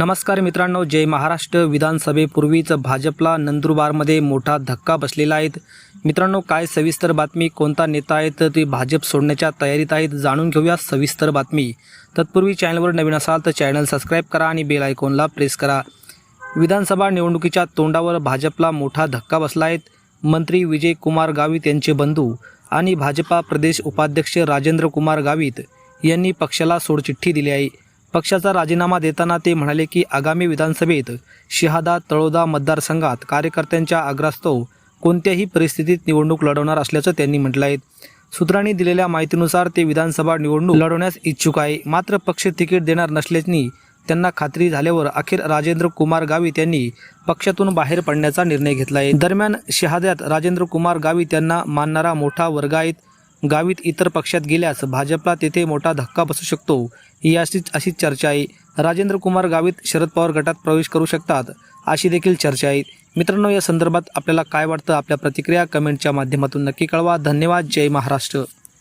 नमस्कार मित्रांनो जय महाराष्ट्र. विधानसभेपूर्वीच भाजपला नंदुरबारमध्ये मोठा धक्का बसलेला आहेत मित्रांनो काय सविस्तर बातमी कोणता नेता आहेत ते भाजप सोडण्याच्या तयारीत आहेत जाणून घेऊया सविस्तर बातमी. तत्पूर्वी चॅनलवर नवीन असाल तर चॅनल सबस्क्राईब करा आणि बेल आयकॉनला प्रेस करा. विधानसभा निवडणुकीच्या तोंडावर भाजपला मोठा धक्का बसला आहेत मंत्री विजय कुमार गावित यांचे बंधू आणि भाजपा प्रदेश उपाध्यक्ष राजेंद्र कुमार गावित यांनी पक्षाला सोडचिठ्ठी दिली आहे. पक्षाचा राजीनामा देताना ते म्हणाले की आगामी विधानसभेत शहादा तळोदा मतदारसंघात कार्यकर्त्यांच्या आग्रास्तव कोणत्याही परिस्थितीत निवडणूक लढवणार असल्याचं त्यांनी म्हटलं आहे सूत्रांनी दिलेल्या माहितीनुसार ते विधानसभा निवडणूक लढवण्यास इच्छुक आहे. मात्र पक्ष तिकीट देणार नसल्याची त्यांना खात्री झाल्यावर अखेर राजेंद्र कुमार गावित यांनी पक्षातून बाहेर पडण्याचा निर्णय घेतला आहे दरम्यान शहाद्यात राजेंद्र कुमार गावित यांना मानणारा मोठा वर्ग आहेत. गावीत इतर पक्षात गेल्यास भाजपला तेथे मोठा धक्का बसू शकतो. ही अशीच अशीच चर्चा आहे. राजेंद्र कुमार गावित शरद पवार गटात प्रवेश करू शकतात अशी देखील चर्चा आहे. मित्रांनो या संदर्भात आपल्याला काय वाटतं? आपल्या प्रतिक्रिया कमेंटच्या माध्यमातून नक्की कळवा. धन्यवाद. जय महाराष्ट्र.